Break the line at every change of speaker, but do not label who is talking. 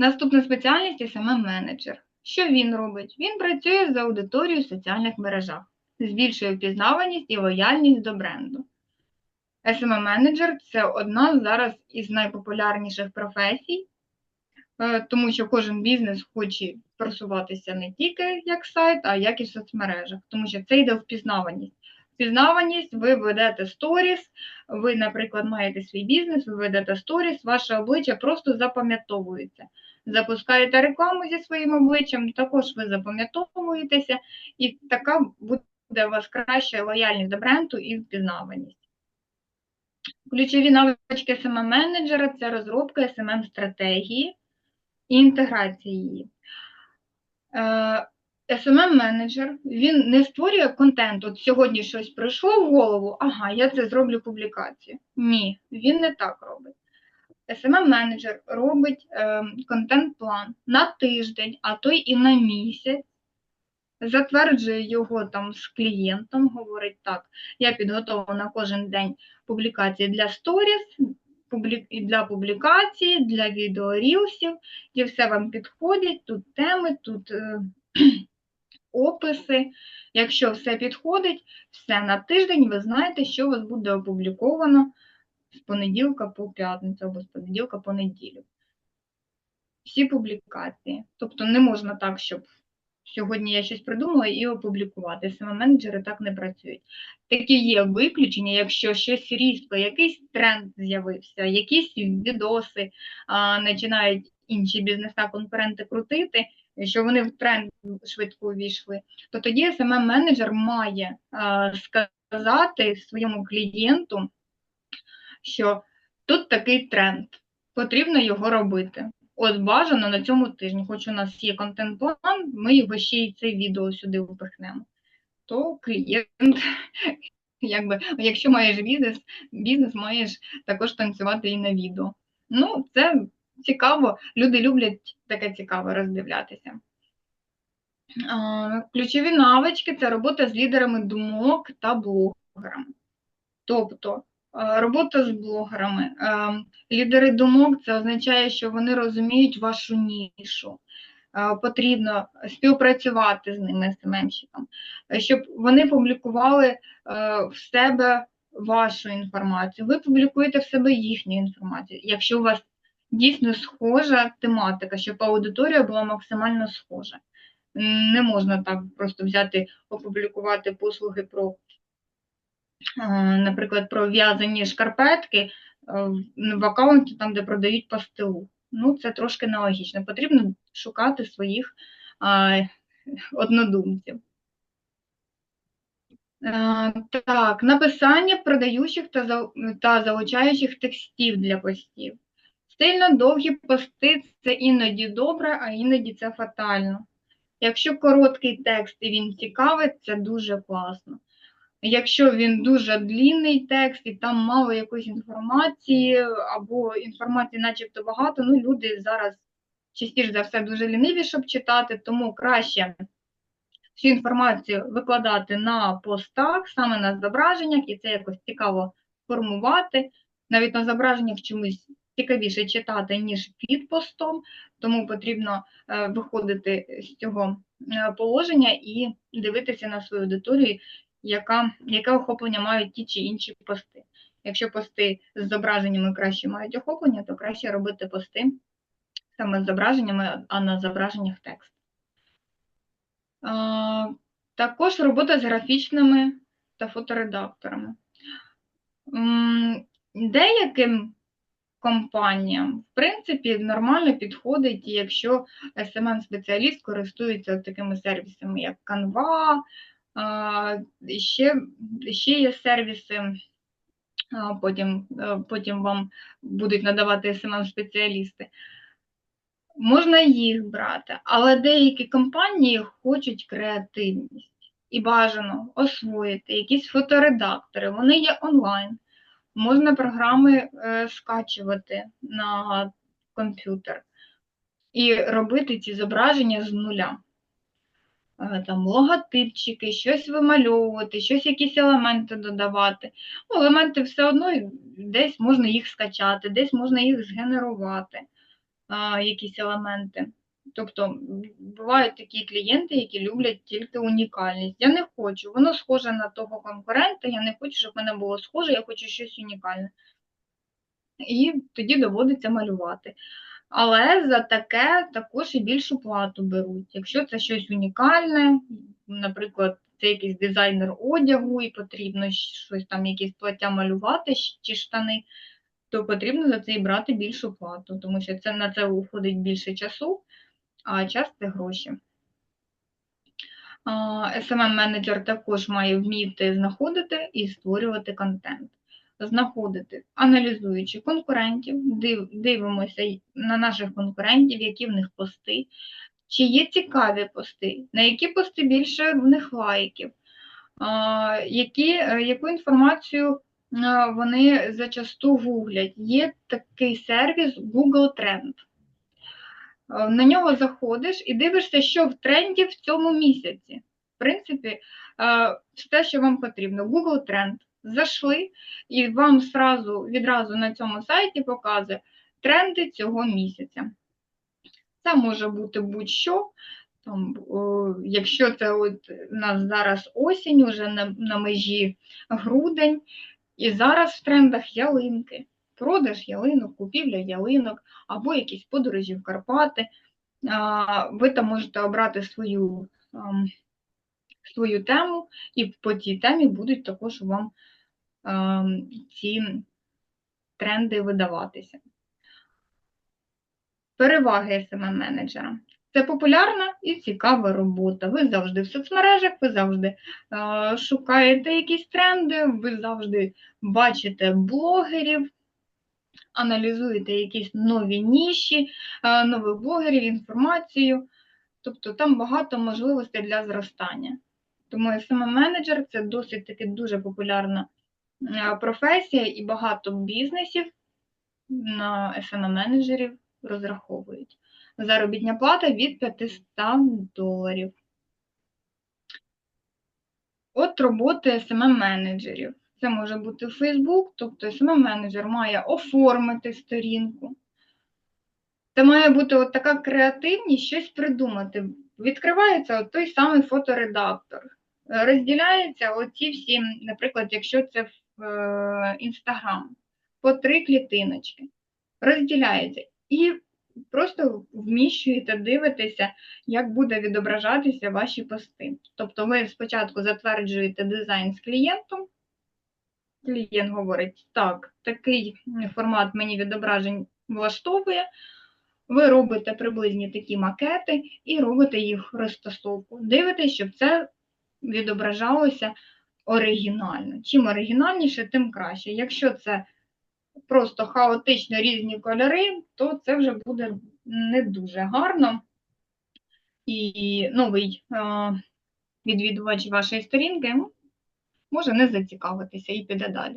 Наступна спеціальність smm менеджер Що він робить? Він працює з аудиторією в соціальних мережах, збільшує впізнаваність і лояльність до бренду. smm менеджер це одна зараз із найпопулярніших професій, е, тому що кожен бізнес хоче просуватися не тільки як сайт, а як і в соцмережах, тому що це йде впізнаваність. Впізнаваність, ви ведете сторіс, ви, наприклад, маєте свій бізнес, ви ведете сторіс, ваше обличчя просто запам'ятовується. Запускаєте рекламу зі своїм обличчям, також ви запам'ятовуєтеся, і така буде у вас краща лояльність до бренду і впізнаваність. Ключові навички smm менеджера це розробка smm стратегії і інтеграція її. smm менеджер він не створює контент. От сьогодні щось прийшло в голову, ага, я це зроблю публікацію. Ні, він не так робить. Smm менеджер робить е, контент-план на тиждень, а то і на місяць, затверджує його там з клієнтом, говорить так, я підготовила на кожен день публікації для сторіс, для публікації, для відеорілсів, і все вам підходить, тут теми, тут е, описи. Якщо все підходить, все на тиждень, ви знаєте, що у вас буде опубліковано з понеділка по п'ятницю або з понеділка по неділю. Всі публікації. Тобто не можна так, щоб сьогодні я щось придумала і опублікувати. Саме менеджери так не працюють. Такі є виключення, якщо щось різко, якийсь тренд з'явився, якісь відоси а, починають інші бізнеса-конкуренти крутити, що вони в тренд швидко увійшли, то тоді саме менеджер має а, сказати своєму клієнту, що тут такий тренд, потрібно його робити. От бажано на цьому тижні, хоч у нас є контент-план, ми його ще й це відео сюди випихнемо. То клієнт, якби, якщо маєш бізнес, бізнес маєш також танцювати і на відео. Ну, це цікаво, люди люблять таке цікаво роздивлятися. Ключові навички це робота з лідерами думок та блогерами. Тобто Робота з блогерами. Лідери думок це означає, що вони розуміють вашу нішу. Потрібно співпрацювати з ними, СММщиком, щоб вони публікували в себе вашу інформацію. Ви публікуєте в себе їхню інформацію. Якщо у вас дійсно схожа тематика, щоб аудиторія була максимально схожа. Не можна так просто взяти, опублікувати послуги про наприклад, про в'язані шкарпетки е, в аккаунті, там, де продають пастилу. Ну, це трошки нелогічно. Потрібно шукати своїх однодумців. А, так, написання продаючих та та залучаючих текстів для постів. Стильно довгі пости це іноді добре, а іноді це фатально. Якщо короткий текст і він цікавий, це дуже класно. Якщо він дуже длінний текст і там мало якоїсь інформації, або інформації начебто багато, ну люди зараз частіше за все дуже ліниві, щоб читати, тому краще всю інформацію викладати на постах, саме на зображеннях, і це якось цікаво формувати. Навіть на зображеннях чомусь цікавіше читати, ніж під постом, тому потрібно е, виходити з цього е, положення і дивитися на свою аудиторію яка, яке охоплення мають ті чи інші пости. Якщо пости з зображеннями краще мають охоплення, то краще робити пости саме з зображеннями, а на зображеннях текст. Також робота з графічними та фоторедакторами. Деяким компаніям, в принципі, нормально підходить, якщо smm спеціаліст користується такими сервісами, як Canva, Ще ще є сервіси, потім е, потім вам будуть надавати смм спеціалісти Можна їх брати, але деякі компанії хочуть креативність і бажано освоїти якісь фоторедактори, вони є онлайн. Можна програми е, скачувати на комп'ютер і робити ці зображення з нуля. Е, там логотипчики, щось вимальовувати, щось якісь елементи додавати. Ну, Елементи все одно десь можна їх скачати, десь можна їх згенерувати. якісь елементи. Тобто бувають такі клієнти, які люблять тільки унікальність. Я не хочу, воно схоже на того конкурента, я не хочу, щоб мене було схоже, я хочу щось унікальне. І тоді доводиться малювати. Але за таке також і більшу плату беруть. Якщо це щось унікальне, наприклад, це якийсь дизайнер одягу, і потрібно щось там, якісь плаття малювати чи штани, то потрібно за це і брати більшу плату, тому що це на це уходить більше часу, а час це гроші. SMM-менеджер також має вміти знаходити і створювати контент. Знаходити, аналізуючи конкурентів, див, дивимося на наших конкурентів, які в них пости, чи є цікаві пости, на які пости більше в них лайків, які, е, яку інформацію вони зачасту гуглять. Є такий сервіс Google Trend. Е, На нього заходиш і дивишся, що в тренді в цьому місяці. В принципі, е, все, що вам потрібно. Google Тренд. Зайшли, і вам сразу, відразу на цьому сайті показує тренди цього місяця. Це може бути будь-що. Там, о, якщо це от у нас зараз осінь, вже на, на межі грудень, і зараз в трендах ялинки. Продаж ялинок, купівля ялинок або якісь подорожі в Карпати. А, Ви там можете обрати свою, ам, свою тему, і по цій темі будуть також вам ам, ці тренди видаватися. Переваги SMM-менеджера. Це популярна і цікава робота. Ви завжди в соцмережах, ви завжди е, шукаєте якісь тренди, ви завжди бачите блогерів, аналізуєте якісь нові ніші, е, нових блогерів, інформацію. Тобто там багато можливостей для зростання. Тому SMM-менеджер це досить таки дуже популярна професія, і багато бізнесів на SMM-менеджерів розраховують. Заробітня плата від 500 доларів. От роботи SMM-менеджерів. Це може бути Facebook, тобто SMM-менеджер має оформити сторінку. Це має бути от така креативність, щось придумати. Відкривається от той самий фоторедактор. Е, Розділяються оці всі, наприклад, якщо це в Instagram, по три клітиночки. Розділяється. І просто вміщуєте, дивитеся, як буде відображатися ваші пости. Тобто ви спочатку затверджуєте дизайн з клієнтом. Клієнт говорить, так, такий формат мені відображень влаштовує. Ви робите приблизні такі макети і робите їх розтасовку. Дивитесь, щоб це відображалося оригінально. Чим оригінальніше, тим краще. Якщо це просто хаотично різні кольори, то це вже буде не дуже гарно. І новий е, відвідувач вашої сторінки може не зацікавитися і піде далі.